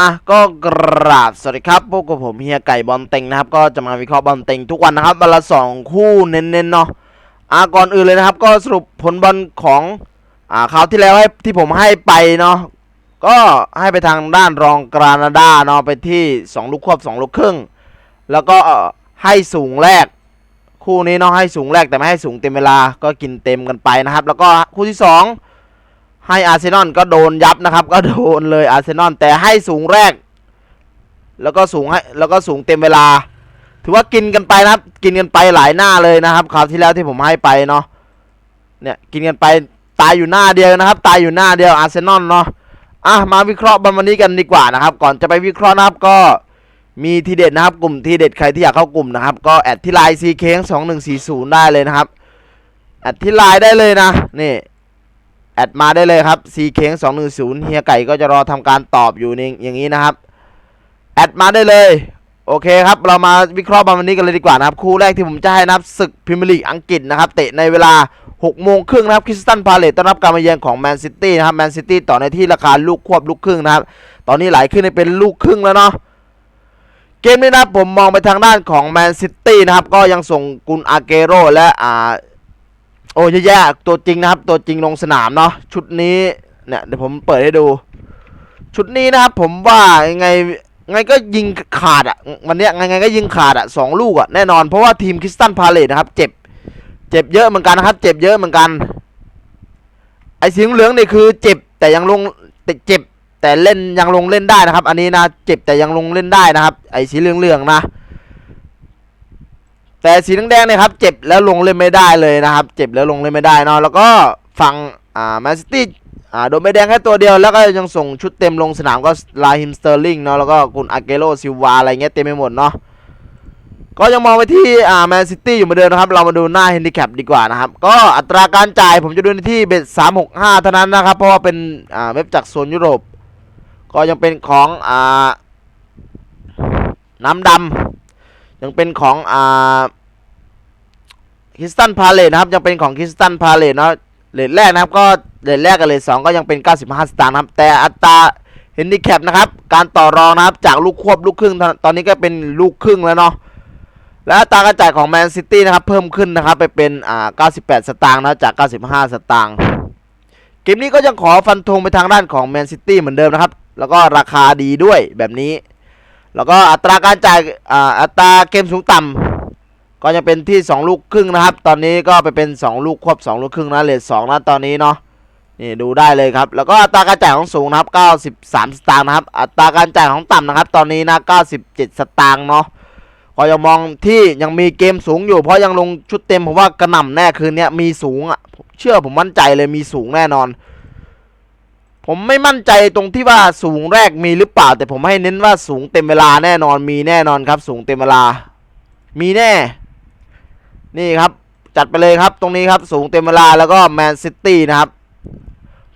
อะก็กราบสวัสดีครับพวกกับผมเฮียไก่บอลเต็งนะครับ ก็จะมาวิเคราะห์บอลเต็งทุกวันนะครับวันละสองคู่เน้นๆเนาะอะก่อนอื่นเลยนะครับ ก็สรุปผลบอลของอ่าคราวที่แล้วให้ที่ผมให้ไปเนาะก็ให้ไปทางด้านรองกรานาดาเนาะไปที่ 2 ลูกควบ 2 ลูกครึ่ง แล้วก็ให้สูงแรก คู่นี้เนาะให้สูงแรกแต่ไม่ให้สูงเต็มเวลาก็กินเต็มกันไปนะครับ แล้วก็คู่ที่สอง ให้อาร์เซนอลก็โดนยับนะครับ ก็โดนเลยอาร์เซนอลแต่ให้สูงแรก แล้วก็สูงให้แล้วก็สูงเต็มเวลา ถือว่ากินกันไปนะครับ กินกันไปหลายหน้าเลยนะครับคราวที่แล้วที่ผมให้ไปเนาะเนี่ยกินกันไปตายอยู่หน้าเดียวนะครับ ตายอยู่หน้าเดียวอาร์เซนอลเนาะอะมาวิเคราะห์บอลวันนี้กันดีกว่านะครับ ก่อนจะไปวิเคราะห์นะครับก็มีทีเด็ดนะครับ กลุ่มทีเด็ดใครที่อยากเข้ากลุ่มนะครับ ก็แอดที่ไลน์ซีเค้งสองหนึ่งสี่ศูนย์ได้เลยนะครับแอดที่ไลน์ได้เลยนะนี่ แอดมาได้เลยครับ c เค้ง210เฮียไก่ก็จะรอทำการตอบอยู่ในอย่างนี้นะครับ แอดมาได้เลย โอเคครับ เรามาวิเคราะห์บอลวันนี้กันเลยดีกว่านะครับ คู่แรกที่ผมจะให้นับศึกพรีเมียร์ลีกอังกฤษนะครับ เตะในเวลา6โมงครึ่งนะครับคริสตันพาเลตต้อนรับการมาเยือนของแมนซิตี้นะครับแมนซิตี้ต่อในที่ราคาลูกควบลูกครึ่งนะครับ ตอนนี้ไหลขึ้นให้เป็นลูกครึ่งแล้วเนาะเกมนี้นะผมมองไปทางด้านของแมนซิตี้นะครับก็ยังส่งกุนอาเกโรและอ่า โอ้ยแย่ๆตัวจริงนะครับ ตัวจริงลงสนามเนาะชุดนี้เนี่ยเดี๋ยวผมเปิดให้ดู ชุดนี้นะครับ ผมว่ายังไงยังไงก็ยิงขาดอะวันเนี้ยังไงก็ยิงขาดอะสองลูกอะแน่นอนเพราะว่าทีมคริสตันพาเลตนะครับ เจ็บ เจ็บเยอะเหมือนกันนะครับ เจ็บเยอะเหมือนกัน ไอ้สีเหลืองนี่คือเจ็บแต่ยังลงแต่เจ็บแต่เล่นยังลงเล่นได้นะครับ อันนี้นะเจ็บแต่ยังลงเล่นได้นะครับ ไอ้สีเหลืองๆนะ แต่สีแดงๆเนี่ยครับเจ็บแล้วลงเล่นไม่ได้เลยนะครับ เจ็บแล้วลงเล่นไม่ได้เนาะแล้วก็ฝั่งอ่าแมนซิตี้อ่าโดนใบแดงแค่ตัวเดียวแล้วก็ยังส่งชุดเต็มลงสนามก็ลาฮิมสเตอร์ลิงเนาะแล้วก็คุณอาเกโรซิลวาอะไรเงี้ยเต็มไปหมดเนาะก็ยังมองไปที่อ่าแมนซิตี้อยู่เหมือนเดิมนะครับ เรามาดูหน้าเฮนดิแคปดีกว่านะครับ ก็อัตราการจ่ายผมจะดูในที่เบ็ดสามหกห้าเท่านั้นนะครับ เพราะว่าเป็นอ่าเว็บจากโซนยุโรป ก็ยังเป็นของอ่าน้ำดำยังเป็นของอ่า คริสตันพาเลตนะครับยังเป็นของคริสตันพาเลตเนาะเลทแรกนะครับก็เลทแรกกับเลทสองก็ยังเป็น 95 สตางค์นะครับแต่อัตราเฮนดิแคปนะครับการต่อรองนะครับจากลูกควบลูกครึ่งตอนนี้ก็เป็นลูกครึ่งแล้วเนาะและอัตราการจ่ายของแมนซิตี้นะครับเพิ่มขึ้นนะครับไปเป็นอ่า98 สตางค์นะจาก 95 สตางค์เกมนี้ก็ยังขอฟันธงไปทางด้านของแมนซิตี้เหมือนเดิมนะครับแล้วก็ราคาดีด้วยแบบนี้ แล้วก็อัตราการจ่ายอ่าอัตราเกมสูงต่ำ ก็จะเป็นที่ 2 ลูกครึ่งนะครับ ตอนนี้ก็ไปเป็น 2 ลูกควบ 2 ลูกครึ่งนะเลท2นะตอนนี้เนาะนี่ดูได้เลยครับ แล้วก็อัตราการจ่ายของสูงนะครับ 93 สตางค์นะครับ อัตราการจ่ายของต่ำนะครับ ตอนนี้นะ 97 สตางค์เนาะก็ยังมองที่ยังมีเกมสูงอยู่ เพราะยังลงชุดเต็มผมว่ากระหน่ำแน่คืนนี้มีสูงอะเชื่อผมมั่นใจเลยมีสูงแน่นอน ผมไม่มั่นใจตรงที่ว่าสูงแรกมีหรือเปล่า แต่ผมให้เน้นว่าสูงเต็มเวลาแน่นอนมีแน่นอนครับ สูงเต็มเวลา มีแน่ นี่ครับจัดไปเลยครับตรงนี้ครับสูงเต็มเวลาแล้วก็แมนซิตี้นะครับ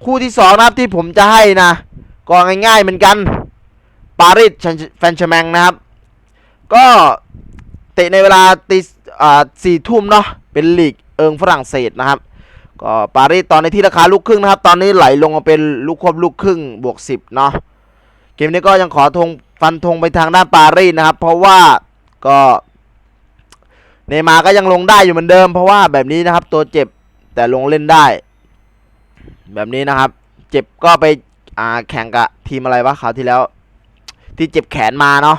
คู่ที่สองนะครับที่ผมจะให้นะก็ง่ายๆเหมือนกันปารีสแฟนชแมงนะครับ ก็เตะในเวลาตีอ่าสี่ทุ่มเนาะเป็นลีกเอิงฝรั่งเศสนะครับ ก็ปารีสตอนในที่ราคาลูกครึ่งนะครับ ตอนนี้ไหลลงมาเป็นลูกควบลูกครึ่งบวกสิบเนาะเกมนี้ก็ยังขอธงฟันธงไปทางด้านปารีสนะครับ เพราะว่าก็ เนมาก็ยังลงได้อยู่เหมือนเดิม เพราะว่าแบบนี้นะครับ ตัวเจ็บแต่ลงเล่นได้ แบบนี้นะครับ เจ็บก็ไปอ่าแข่งกับทีมอะไรวะคราวที่แล้ว ที่เจ็บแขนมาเนาะ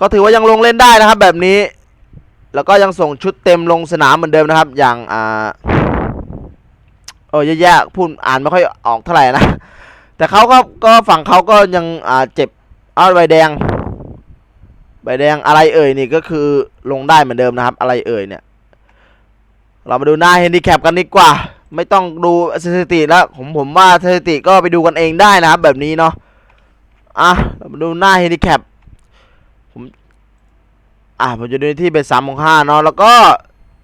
ก็ถือว่ายังลงเล่นได้นะครับ แบบนี้ แล้วก็ยังส่งชุดเต็มลงสนามเหมือนเดิมนะครับ อย่างอ่าโอ้ยแย่ๆพูดอ่านไม่ค่อยออกเท่าไหร่นะแต่เขาก็ก็ฝั่งเขาก็ยังอ่าเจ็บอ้าวใบแดง ใบแดงอะไรเอ่ยนี่ก็คือลงได้เหมือนเดิมนะครับ อะไรเอ่ยเนี่ย เรามาดูหน้าเฮนดิแคปกันดีกว่า ไม่ต้องดูสถิติแล้วผมผมว่าสถิติก็ไปดูกันเองได้นะครับ แบบนี้เนาะอะเรามาดูหน้าเฮนดิแคปผมอะผมจะดูที่เป็นสามของห้าเนาะแล้วก็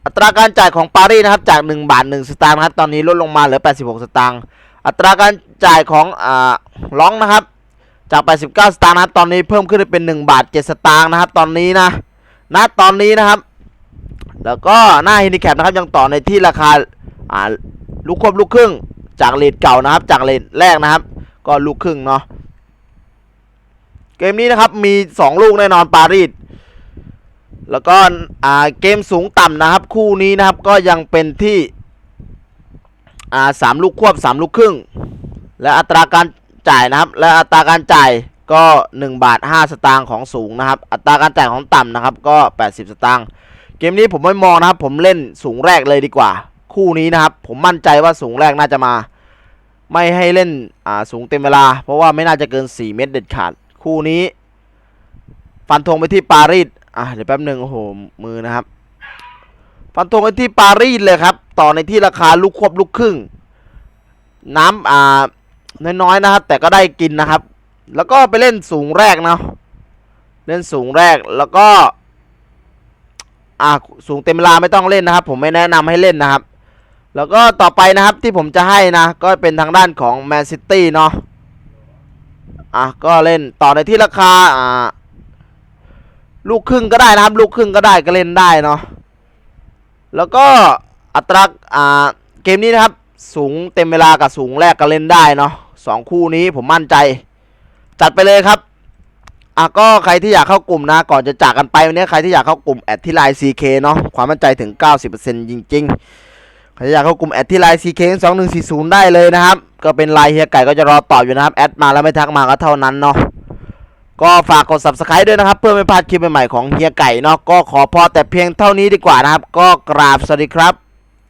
อัตราการจ่ายของปารีสนะครับจาก 1 บาท 1 สตางค์นะครับตอนนี้ลดลงมาเหลือ 86 สตางค์อัตราการจ่ายของอ่าร้องนะครับ จาก89สตางค์นะตอนนี้เพิ่มขึ้นเป็น1บาท7สตางค์นะครับ ตอนนี้นะณตอนนี้นะครับ แล้วก็หน้า h ฮนดิแคปนะครับยังต่อในที่ราคาอ่าลูกควบลูกครึ่งจากเลทเก่านะครับ จากเลทแรกนะครับ ก็ลูกครึ่งเนาะเกมนี้นะครับมี 2 ลูกแน่นอนปารีสแล้วก็อ่าเกมสูงต่ำนะครับ คู่นี้นะครับก็ยังเป็นที่อ่าสามลูกควบสามลูกครึ่ง และอัตราการ จ่ายนะครับ และอัตราการจ่ายก็ 1 บาท 5 สตางค์ของสูงนะครับ อัตราการจ่ายของต่ำนะครับก็ 80 สตางค์เกมนี้ผมไม่มองนะครับ ผมเล่นสูงแรกเลยดีกว่า คู่นี้นะครับ ผมมั่นใจว่าสูงแรกน่าจะมา ไม่ให้เล่นอ่าสูงเต็มเวลา เพราะว่าไม่น่าจะเกิน 4 เมตรเด็ดขาด คู่นี้ ฟันธงไปที่ปารีสอะเดี๋ยวแป๊บหนึ่งโอ้โหมือนะครับ ฟันธงไปที่ปารีสเลยครับ ต่อในที่ราคาลูกควบลูกครึ่ง น้ำอ่า น้อยๆนะครับ แต่ก็ได้กินนะครับ แล้วก็ไปเล่นสูงแรกเนาะเล่นสูงแรกแล้วก็อ่าสูงเต็มเวลาไม่ต้องเล่นนะครับ ผมไม่แนะนำให้เล่นนะครับ แล้วก็ต่อไปนะครับที่ผมจะให้นะ ก็เป็นทางด้านของแมนซิตี้เนาะอะก็เล่นต่อในที่ราคาอ่าลูกครึ่งก็ได้นะครับ ลูกครึ่งก็ได้ก็เล่นได้เนาะแล้วก็อัตราอ่าเกมนี้นะครับ สูงเต็มเวลากับสูงแรกก็เล่นได้เนาะ สองคู่นี้ผมมั่นใจ จัดไปเลยครับอะก็ใครที่อยากเข้ากลุ่มนะ ก่อนจะจากกันไปวันนี้ใครที่อยากเข้ากลุ่มแอดที่ไลน์ CK เนาะความมั่นใจถึง 90%จริง ๆ ใครที่อยากเข้ากลุ่มแอดที่ไลน์ CK 2140 ได้เลยนะครับ ก็เป็นไลน์เฮียไก่ก็จะรอตอบอยู่นะครับ แอดมาแล้วไม่ทักมาก็เท่านั้นเนาะก็ฝากกด subscribe ด้วยนะครับ เพื่อไม่พลาดคลิปใหม่ๆของเฮียไก่เนาะก็ขอพอแต่เพียงเท่านี้ดีกว่านะครับ ก็กราบสวัสดีครับ